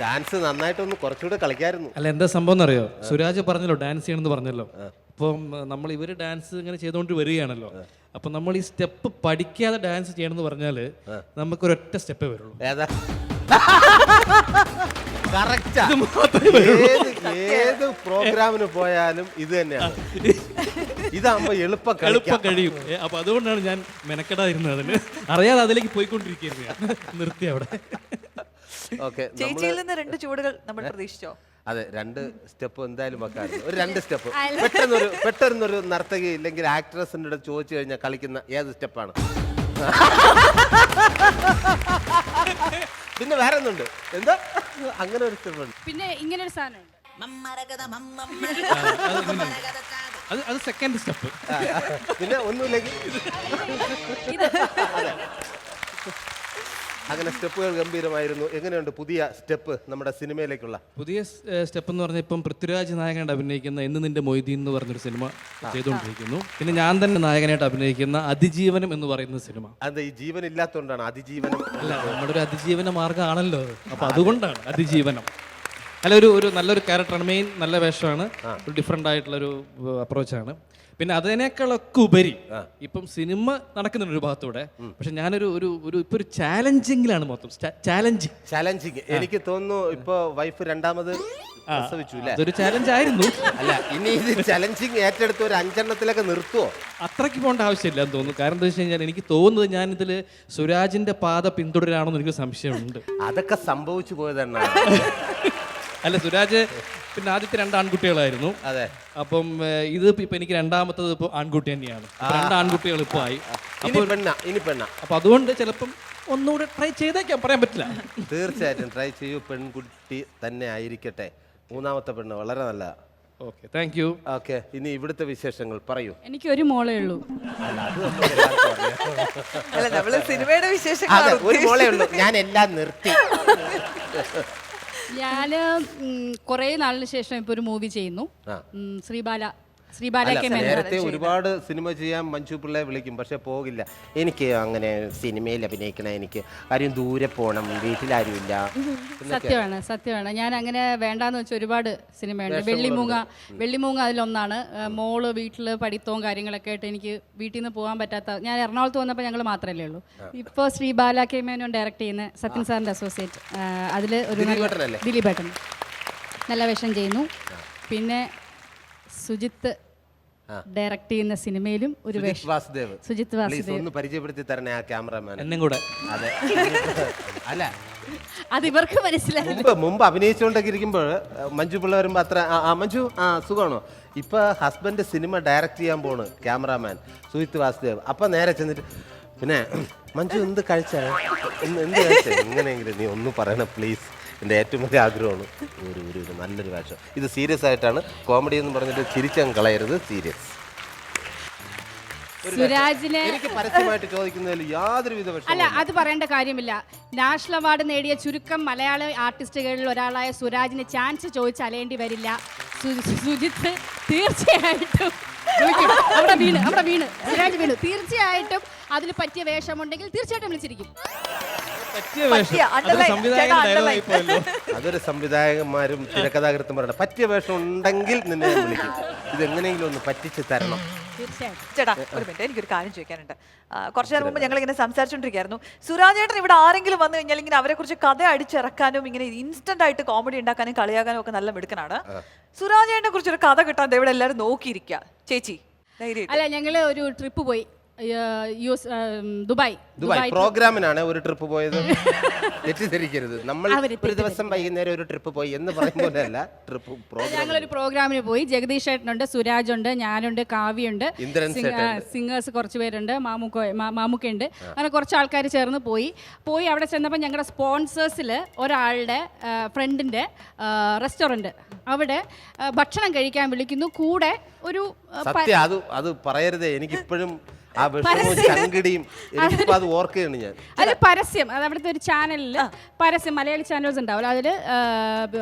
Dance നന്നായിട്ടൊന്ന് കുറച്ചുകൂടെ കളിക്കായിരുന്നു. അല്ല എന്താ സംഭവം എന്നറിയോ? സുരാജ് പറഞ്ഞല്ലോ ഡാൻസ് ചെയ്യണമെന്ന് പറഞ്ഞല്ലോ. അപ്പം നമ്മൾ ഇവർ ഡാൻസ് ഇങ്ങനെ ചെയ്തുകൊണ്ട് വരികയാണല്ലോ. അപ്പം നമ്മൾ ഈ സ്റ്റെപ്പ് പഠിക്കാതെ ഡാൻസ് ചെയ്യണമെന്ന് പറഞ്ഞാൽ നമുക്ക് ഒരൊറ്റ സ്റ്റെപ്പേ വരുള്ളൂ. ഏതാ? കറക്റ്റാ ഇത് മാത്രമേ വരുള്ളൂ. ഏത് ഏത് പ്രോഗ്രാമിന് പോയാലും ഇത് തന്നെയാണ്. ഇതാകുമ്പോ എളുപ്പ എളുപ്പം കളിക്കാം കഴിയും. ഏ, അപ്പൊ അതുകൊണ്ടാണ് ഞാൻ മെനക്കെടാതിരുന്നത് അതിന്. അറിയാതെ അതിലേക്ക് പോയിക്കൊണ്ടിരിക്കുകയാണ്. നിർത്തി അവിടെ. ഓക്കെ ചേച്ചിയിൽ നിന്ന് രണ്ട് ചൂടുകൾ നമ്മൾ പ്രതീക്ഷിച്ചോ? അതെ രണ്ട് സ്റ്റെപ്പ് എന്തായാലും വെക്കാറുണ്ട് ഒരു രണ്ട് സ്റ്റെപ്പ്. പെട്ടെന്നൊരു പെട്ടെന്നൊരു നർത്തകി ഇല്ലെങ്കിൽ ആക്ട്രസിന്റെ അടുത്ത് ചോദിച്ചു കഴിഞ്ഞാൽ കളിക്കുന്ന ഏത് സ്റ്റെപ്പാണ്? പിന്നെ വേറെ ഒന്നുണ്ട് എന്താ? അങ്ങനെ ഒരു സ്റ്റെപ്പ് ഉണ്ട്. പിന്നെ ഇങ്ങനെ ഒരു സാധനമുണ്ട് അത് അത് സെക്കൻഡ് സ്റ്റെപ്പ് പിന്നെ ഒന്നുമില്ലെങ്കിൽ. അങ്ങനെ സ്റ്റെപ്പുകൾ ഗംഭീരമായിരുന്നു. എങ്ങനെയുണ്ട് പുതിയ സ്റ്റെപ്പ് നമ്മുടെ സിനിമയിലേക്കുള്ള? പുതിയ സ്റ്റെപ്പ് എന്ന് പറഞ്ഞാൽ ഇപ്പം പൃഥ്വിരാജ് നായകനായിട്ട് അഭിനയിക്കുന്ന എന്ന് നിന്റെ മൊയ്തീൻ എന്ന് പറഞ്ഞൊരു സിനിമ ചെയ്തുകൊണ്ടിരിക്കുന്നു പിന്നെ ഞാൻ തന്നെ നായകനായിട്ട് അഭിനയിക്കുന്ന അതിജീവനം എന്ന് പറയുന്ന സിനിമ. അതെ ഈ ജീവൻ ഇല്ലാത്തതുകൊണ്ടാണ് അതിജീവനം അല്ല നമ്മുടെ ഒരു അതിജീവന മാർഗമാണല്ലോ. അപ്പൊ അതുകൊണ്ടാണ് അതിജീവനം. അല്ല ഒരു ഒരു നല്ലൊരു ക്യാരക്ടറാണ് മെയിൻ നല്ല വേഷമാണ്. ഒരു ഡിഫറെന്റ് ആയിട്ടുള്ളൊരു അപ്രോച്ചാണ് പിന്നെ അതിനേക്കാളൊക്കെ ഉപരി ഇപ്പം സിനിമ നടക്കുന്നുണ്ട് ഒരു ഭാഗത്തൂടെ. പക്ഷെ ഞാനൊരു ഒരു ഒരു ഇപ്പൊ ഒരു ചാലഞ്ചിങ്ങിലാണ് മൊത്തം. ചാലഞ്ചിങ് ചാലഞ്ചിങ് എനിക്ക് തോന്നുന്നു ഇപ്പൊ വൈഫ് രണ്ടാമത് അതൊരു ചാലഞ്ച് ആയിരുന്നു. അല്ല ഇനി ഇത് ചലഞ്ചിങ് ഏറ്റെടുത്ത് ഒരു അഞ്ചെണ്ണത്തിലൊക്കെ നിർത്തുവോ? അത്രയ്ക്ക് പോകേണ്ട ആവശ്യമില്ല എന്ന് തോന്നുന്നു. കാരണം എന്താ വെച്ച് കഴിഞ്ഞാൽ എനിക്ക് തോന്നുന്നത് ഞാൻ ഇതിൽ സുരാജിന്റെ പാത പിന്തുടരാണോ എന്ന് എനിക്ക് സംശയമുണ്ട്. അതൊക്കെ സംഭവിച്ചു പോയതാണ് അല്ല സുരാജ് പിന്നെ ആദ്യത്തെ രണ്ട് ആൺകുട്ടികളായിരുന്നു. അതെ. അപ്പം ഇത് ഇപ്പൊ എനിക്ക് രണ്ടാമത്തത് ഇപ്പൊ ആൺകുട്ടി തന്നെയാണ്. രണ്ട് ആൺകുട്ടികൾ ഇപ്പൊ ആയി. ഇനി പെണ്ണ ഇനി പെണ്ണ. അപ്പൊ അതുകൊണ്ട് ചിലപ്പം ഒന്നുകൂടെ ട്രൈ ചെയ്തേക്കാൻ പറയാൻ പറ്റില്ല. തീർച്ചയായിട്ടും ട്രൈ ചെയ്യൂ പെൺകുട്ടി തന്നെ ആയിരിക്കട്ടെ. മൂന്നാമത്തെ പെണ്ണ് വളരെ നല്ല ഓക്കെ താങ്ക് യു ഓക്കെ ഇനി ഇവിടുത്തെ വിശേഷങ്ങൾ പറയൂ. എനിക്ക് ഒരു മോളേ ഉള്ളൂ. അല്ല നമ്മൾ സിനിമയുടെ വിശേഷങ്ങൾ ഒരു മോളേ ഉള്ളൂ. ഞാൻ എല്ലാം നിർത്തി. ഞാൻ കുറേ നാളിന് ശേഷം ഇപ്പൊ ഒരു മൂവി ചെയ്യുന്നു. ഉം, ശ്രീബാല മേനോൻ. നേരത്തെ ഒരുപാട് സിനിമ ചെയ്യാൻ മഞ്ജു പിള്ളയെ വിളിക്കും പക്ഷെ പോകില്ല. എനിക്ക് അങ്ങനെ സിനിമയിൽ അഭിനയിക്കണ എനിക്ക് ആരും ദൂരെ പോകണം വീട്ടിലാരുമില്ല. സത്യമാണ് സത്യമാണ്. ഞാൻ അങ്ങനെ വേണ്ടാന്ന് വെച്ച ഒരുപാട് സിനിമയുണ്ട്. വെള്ളിമൂങ്ങ വെള്ളിമൂങ്ങ അതിലൊന്നാണ്. മോൾ വീട്ടിൽ പഠിത്തവും കാര്യങ്ങളൊക്കെ ആയിട്ട് എനിക്ക് വീട്ടിൽ നിന്ന് പോകാൻ പറ്റാത്ത ഞാൻ എറണാകുളത്ത് വന്നപ്പോൾ ഞങ്ങൾ മാത്രമല്ലേ ഉള്ളൂ. ഇപ്പോൾ ശ്രീ ബാല കെ മേനോൻ ഡയറക്റ്റ് ചെയ്യുന്ന സത്യൻ സാറിന്റെ അസോസിയേറ്റ് അതിൽ ഒരു നല്ല- ഭട്ടൻ ദിലീപേട്ടൻ നല്ല വേഷം ചെയ്യുന്നു. പിന്നെ സുജിത്ത് ഡയറക്റ്റ് ചെയ്യുന്ന സിനിമയിലും ഒരു വേഷം. വാസുദേവ്. സുജിത്ത് പ്ലീസ് വാസുദേവ്. ഒന്ന് പരിചയപ്പെടുത്തി തരണേ ആ ക്യാമറമാൻ എന്നും കൂടെ. അതെ. അല്ല. അത് ഇവർക്ക് മനസ്സിലായി മുമ്പ് മുമ്പ് അഭിനയിച്ചുകൊണ്ടൊക്കെ ഇരിക്കുമ്പോൾ മഞ്ജു പിള്ള വരുമ്പോൾ അത്ര ആ, ആ മഞ്ജു ആ സുഖമാണോ? ഇപ്പൊ ഹസ്ബൻഡ് സിനിമ ഡയറക്റ്റ് ചെയ്യാൻ പോണ് ക്യാമറാമാൻ സുജിത്ത് വാസുദേവ്. അപ്പൊ നേരെ ചെന്നിട്ട് പിന്നെ മഞ്ജു എന്ത് കഴിച്ചാ? എന്ത് കഴിച്ചാ? എങ്ങനെയെങ്കിലും നീ ഒന്ന് പറയണം പ്ലീസ് എന്റെ ഏറ്റവും വലിയ ആഗ്രഹമാണ് ഒരു ഒരു ഒരു നല്ലൊരു വേഷം. ഇത് സീരിയസ് ആയിട്ടാണ് കോമഡി എന്ന് പറഞ്ഞിട്ട് ചിരിച്ചങ്ങ് കളയരുത് സീരിയസ് സുരാജിനെ എനിക്ക് പരസ്യമായിട്ട് ചോദിക്കുന്നതിൽ അല്ല അത് പറയേണ്ട കാര്യമില്ല. നാഷണൽ അവാർഡ് നേടിയ ചുരുക്കം മലയാള ആർട്ടിസ്റ്റുകളിൽ ഒരാളായ സുരാജിന് ചാൻസ് ചോദിച്ച് അലയേണ്ടി വരില്ല. സു- സു- സുജിത്ത് തീർച്ചയായിട്ടും. അവിടെ വീണ് അവിടെ വീണ്. സുരാജ് വീണ്. തീർച്ചയായിട്ടും അതിന് പറ്റിയ വേഷമുണ്ടെങ്കിൽ തീർച്ചയായിട്ടും വിളിച്ചിരിക്കും. പറ്റിയ അതൊരു underline, സംവിധായകൻ ചേട്ടാ, underline. അതൊരു സംവിധായകന്മാരും തിരക്കഥാകൃത്തും പറയണം. പറ്റിയ വേഷം ഉണ്ടെങ്കിൽ നിന്നെ ഞാൻ വിളിക്കും. ഇത് എങ്ങനെയെങ്കിലും ഒന്ന് പറ്റിച്ച് തരണം. തീർച്ചയായിട്ടും. ചേട്ടാ ഒരു മിനിറ്റ് എനിക്കൊരു കാര്യം ചോദിക്കാനുണ്ട്. ആ, കുറച്ച് നേരം മുമ്പ് ഞങ്ങൾ ഇങ്ങനെ സംസാരിച്ചുകൊണ്ടിരിക്കുകയായിരുന്നു സുരാജേട്ടൻ ഇവിടെ ആരെങ്കിലും വന്നു കഴിഞ്ഞാൽ ഇങ്ങനെ അവരെ കുറിച്ച് കഥ അടിച്ചിറക്കാനും ഇങ്ങനെ ഇൻസ്റ്റന്റ് ആയിട്ട് കോമഡി ഉണ്ടാക്കാനും കളിയാക്കാനും ഒക്കെ നല്ല മിടുക്കനാണ്. സുരാജേട്ടനെ കുറിച്ച് ഒരു കഥ കിട്ടാൻ ദേ ഇവിടെ എല്ലാവരും നോക്കിയിരിക്കുക. ചേച്ചി ധൈര്യമായിട്ട്. അല്ല ഞങ്ങൾ ഒരു ട്രിപ്പ് പോയി. U S, Dubai. ദുബായ് പ്രോഗ്രാമിനാണ് ഒരു ട്രിപ്പ് പോയത്. തെറ്റിദ്ധരിക്കരുത്. നമ്മൾ അവർ ഒരു ദിവസം വൈകുന്നേരം ഒരു ട്രിപ്പ് പോയി എന്ന് പോലെയല്ല ട്രിപ്പ് പ്രോഗ്രാം ഞങ്ങളൊരു പ്രോഗ്രാമിന് പോയി. ജഗദീഷ് ഏട്ടനുണ്ട് സുരാജ് ഉണ്ട് ഞാനുണ്ട് കാവ്യുണ്ട്. ഇന്ദ്രൻ ചേട്ടനുണ്ട്. സിംഗേഴ്സ് കുറച്ച് പേരുണ്ട് മാമുക്ക മാമുക്കുണ്ട് അങ്ങനെ കുറച്ച് ആൾക്കാർ ചേർന്ന് പോയി. പോയി അവിടെ ചെന്നപ്പോൾ ഞങ്ങളുടെ സ്പോൺസേഴ്സിൽ ഒരാളുടെ ഫ്രണ്ടിന്റെ റെസ്റ്റോറന്റ് അവിടെ ആ, ഭക്ഷണം കഴിക്കാൻ വിളിക്കുന്നു. കൂടെ ഒരു ആ, സത്യം അത് അത് പറയരുതേ. എനിക്കിപ്പോഴും ആ വിഷമവും ചങ്കിടിയും എനിക്കിപ്പോ അത് ഓർക്കുകയാണ് ഞാൻ. അത് പരസ്യം. അത് അവിടുത്തെ ഒരു ചാനലിൽ പരസ്യം മലയാളി ചാനൽസ് ഉണ്ടാവില്ല. അതിൽ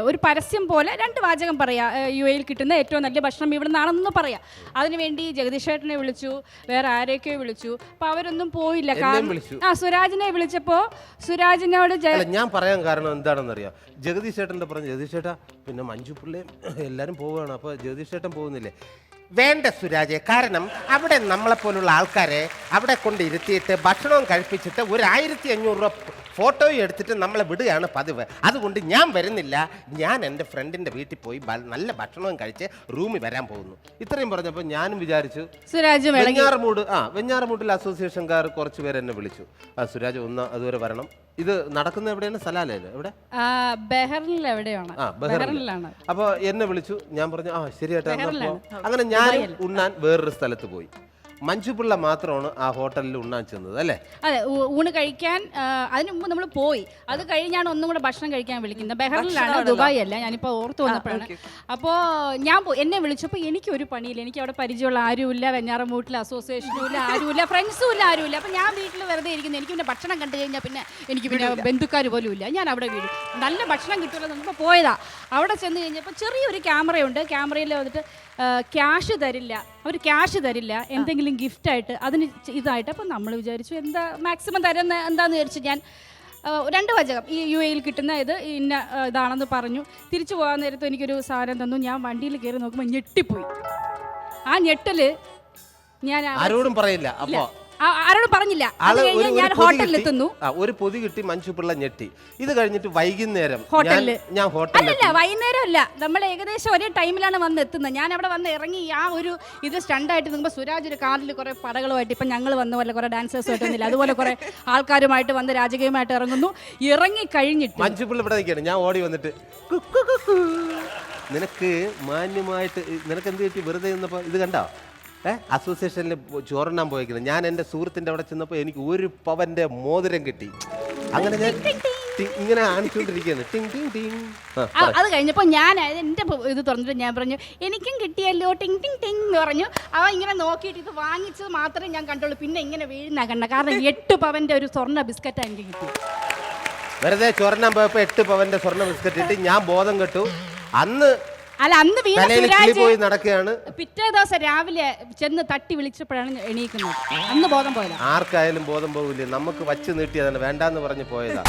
ഒരു പരസ്യം പോലെ രണ്ട് വാചകം പറയാ. യു എയിൽ കിട്ടുന്ന ഏറ്റവും നല്ല ഭക്ഷണം ഇവിടെ നിന്നാണെന്ന് പറയാം. അതിനുവേണ്ടി ജഗദീഷ് ഏട്ടനെ വിളിച്ചു വേറെ ആരെയൊക്കെയോ വിളിച്ചു. അപ്പൊ അവരൊന്നും പോയില്ല. കാരണം ആ സുരാജിനെ വിളിച്ചപ്പോ സുരാജിനോട് അല്ല ഞാൻ പറയാൻ കാരണം എന്താണെന്നറിയാം? ജഗദീഷ് ചേട്ടന്റെ പറഞ്ഞു ജഗദീഷ് ചേട്ടാ പിന്നെ മഞ്ജു പിള്ളയും എല്ലാവരും പോവുകയാണ്. അപ്പോൾ ജഗദീഷ് ചേട്ടൻ പോകുന്നില്ലേ? വേണ്ട സുരാജെ കാരണം അവിടെ നമ്മളെപ്പോലുള്ള ആൾക്കാരെ അവിടെ കൊണ്ട് ഇരുത്തിയിട്ട് ഭക്ഷണവും കഴിപ്പിച്ചിട്ട് ഒരു ആയിരത്തി അഞ്ഞൂറ് രൂപ ഫോട്ടോയും എടുത്തിട്ട് നമ്മളെ വിടുകയാണ് പതിവ്. അതുകൊണ്ട് ഞാൻ വരുന്നില്ല. ഞാൻ എന്റെ ഫ്രണ്ടിന്റെ വീട്ടിൽ പോയി ബ- നല്ല ഭക്ഷണവും കഴിച്ച് റൂമിൽ വരാൻ പോകുന്നു. ഇത്രയും പറഞ്ഞപ്പോൾ ഞാനും വിചാരിച്ചു സുരാജ് വിളങ്ങി വെഞ്ഞാറമൂട് ആ വെഞ്ഞാറമൂട്ടിൽ അസോസിയേഷൻകാർ കുറച്ച് പേര് എന്നെ വിളിച്ചു. ആ സുരാജ് ഒന്ന് അതുവരെ വരണം. ഇത് നടക്കുന്ന എവിടെയാണ്? സലാലയിൽ എവിടെ? ആ, എവിടെയാണ്? ആ അപ്പോൾ എന്നെ വിളിച്ചു ഞാൻ പറഞ്ഞു ആ ശരിയായിട്ട് എന്നാ. അങ്ങനെ ഞാൻ ഉണ്ണാൻ വേറൊരു സ്ഥലത്ത് പോയി. മഞ്ജു പിള്ള മാത്രമാണ് ആ ഹോട്ടലിൽ ഉണ്ണാൻ ചെന്നത് അല്ലേ? അതെ ഊ- ഊണ് കഴിക്കാൻ അതിനു അതിന് മുമ്പ് നമ്മൾ പോയി. അത് കഴിഞ്ഞാണ് ഒന്നും കൂടെ ഭക്ഷണം കഴിക്കാൻ വിളിക്കുന്നത്. ബഹറിലാണ് ദുബായി അല്ല ഞാനിപ്പോൾ ഓർത്ത് വന്നപ്പോഴാണ്. അപ്പോൾ ഞാൻ പോയി എന്നെ വിളിച്ചപ്പോൾ എനിക്ക് ഒരു പണിയില്ല. എനിക്ക് അവിടെ പരിചയമുള്ള ആരുമില്ല വെഞ്ഞാറമൂട്ടിൽ അസോസിയേഷനും ഇല്ല ആരുമില്ല ഫ്രണ്ട്സും ഇല്ല ആരുമില്ല. അപ്പോൾ ഞാൻ വീട്ടിൽ വെറുതെ ഇരിക്കുന്നു. എനിക്ക് പിന്നെ ഭക്ഷണം കണ്ടു കഴിഞ്ഞാൽ പിന്നെ എനിക്ക് പിന്നെ ബന്ധുക്കാർ പോലും ഇല്ല. ഞാൻ അവിടെ വീട് നല്ല ഭക്ഷണം കിട്ടുമല്ലോ നമുക്ക് പോയതാ. അവിടെ ചെന്ന് കഴിഞ്ഞപ്പോൾ ചെറിയൊരു ക്യാമറയുണ്ട്. ക്യാമറയിൽ വന്നിട്ട് ക്യാഷ് തരില്ല. അവർ ക്യാഷ് തരില്ല എന്തെങ്കിലും ഗിഫ്റ്റായിട്ട് അതിന് ഇതായിട്ട് അപ്പം നമ്മൾ വിചാരിച്ചു എന്താ മാക്സിമം തരുന്ന എന്താന്ന് വിചാരിച്ചു ഞാൻ രണ്ട് വചകം. ഈ യു എയിൽ കിട്ടുന്ന ഇത് ഇന്ന ഇതാണെന്ന് പറഞ്ഞു. തിരിച്ചു പോകാൻ നേരത്ത് എനിക്കൊരു സാധനം തന്നു. ഞാൻ വണ്ടിയിൽ കയറി നോക്കുമ്പോൾ ഞെട്ടിപ്പോയി. ആ ഞെട്ടൽ ഞാൻ ആരോടും പറയില്ല. അപ്പോ ആ- ആരോടും പറഞ്ഞില്ല. അത് ആൾ ഒരു- കഴിഞ്ഞ് ഒരു ഞാൻ പൊതി ഹോട്ടലിൽ കിട്ടി. എത്തുന്നു. ആ ഒരു പൊതി കിട്ടി മഞ്ജു പിള്ള ഞെട്ടി. ഇത് കഴിഞ്ഞിട്ട് വൈകുന്നേരം ഞാൻ- ഹോട്ടലിൽ. ഞാൻ ഹോട്ടലിൽ അല്ലല്ല വൈകുന്നേരം അല്ല നമ്മൾ ഏകദേശം ഒരേ ടൈമിലാണ് വന്ന് എത്തുന്നത്. ഞാൻ അവിടെ വന്ന് ഇറങ്ങി ആ ഒരു ഇത് സ്റ്റണ്ടായിട്ട് നിൽക്കുമ്പോൾ സുരാജ് ഒരു കാറിൽ കുറെ പടകളുമായിട്ട് ഇപ്പം ഞങ്ങൾ വന്ന പോലെ കുറെ ഡാൻസേഴ്സുമായിട്ട് വന്നില്ല. അതുപോലെ കുറെ ആൾക്കാരുമായിട്ട് വന്ന് രാജകീയമായിട്ട് ഇറങ്ങുന്നു. ഇറങ്ങി കഴിഞ്ഞിട്ട് മഞ്ജു പിള്ള ഇവിടെ നിൽക്കുകയാണ്. ഞാൻ ഓടി വന്നിട്ട് കു, കു, കു, കു. നിനക്ക് മാന്യമായിട്ട് ഇ- നിനക്ക് എന്ത് കിട്ടി വെറുതെ ഇത് കണ്ടോ? അസോസിയേഷനിൽ ചോറണ്ണാൻ പോയിരിക്കുന്നത് ഞാൻ എന്റെ സുഹൃത്തിന്റെ അവിടെ ചെന്നപ്പോൾ എനിക്ക് ഒരു പവന്റെ മോതിരം കിട്ടി. അങ്ങനെ ഞാൻ ഇങ്ങനെ കാണിച്ചുകൊണ്ടിരിക്കുകയാണ് ടിങ് ടിങ് ടിങ്. അത് കഴിഞ്ഞപ്പോൾ ഞാൻ എന്റെ ഇത് തുറന്നിട്ട് ഞാൻ പറഞ്ഞു എനിക്കും കിട്ടിയല്ലോ ടിങ് ടിങ് ടിങ് എന്ന് പറഞ്ഞു. അവ ഇങ്ങനെ നോക്കിയിട്ട് ഇത് വാങ്ങിച്ചത് മാത്രമേ ഞാൻ കണ്ടുള്ളൂ. പിന്നെ ഇങ്ങനെ വീഴുന്ന കണ്ട കാരണം എട്ട് പവന്റെ ഒരു സ്വർണ ബിസ്ക്കറ്റ് എനിക്ക് കിട്ടി വെറുതെ ചോറിനാൻ പോയപ്പോൾ എട്ട് പവന്റെ സ്വർണ ബിസ്ക്കറ്റ് ഇട്ട് ഞാൻ ബോധം കെട്ടു. അന്ന് അല്ല അന്ന് വീണ തലയിൽ കിളി സുരാജ് പോയി നടക്കുകയാണ്. പിറ്റേ ദിവസം രാവിലെ ചെന്ന് തട്ടി വിളിച്ചപ്പോഴാണ് എണീക്കുന്നത്. അന്ന് ബോധം പോയത്. ആർക്കായാലും ബോധം പോകില്ലേ നമുക്ക് വച്ച് നീട്ടിയതാണ് വേണ്ടാന്ന് പറഞ്ഞ് പോയതാ.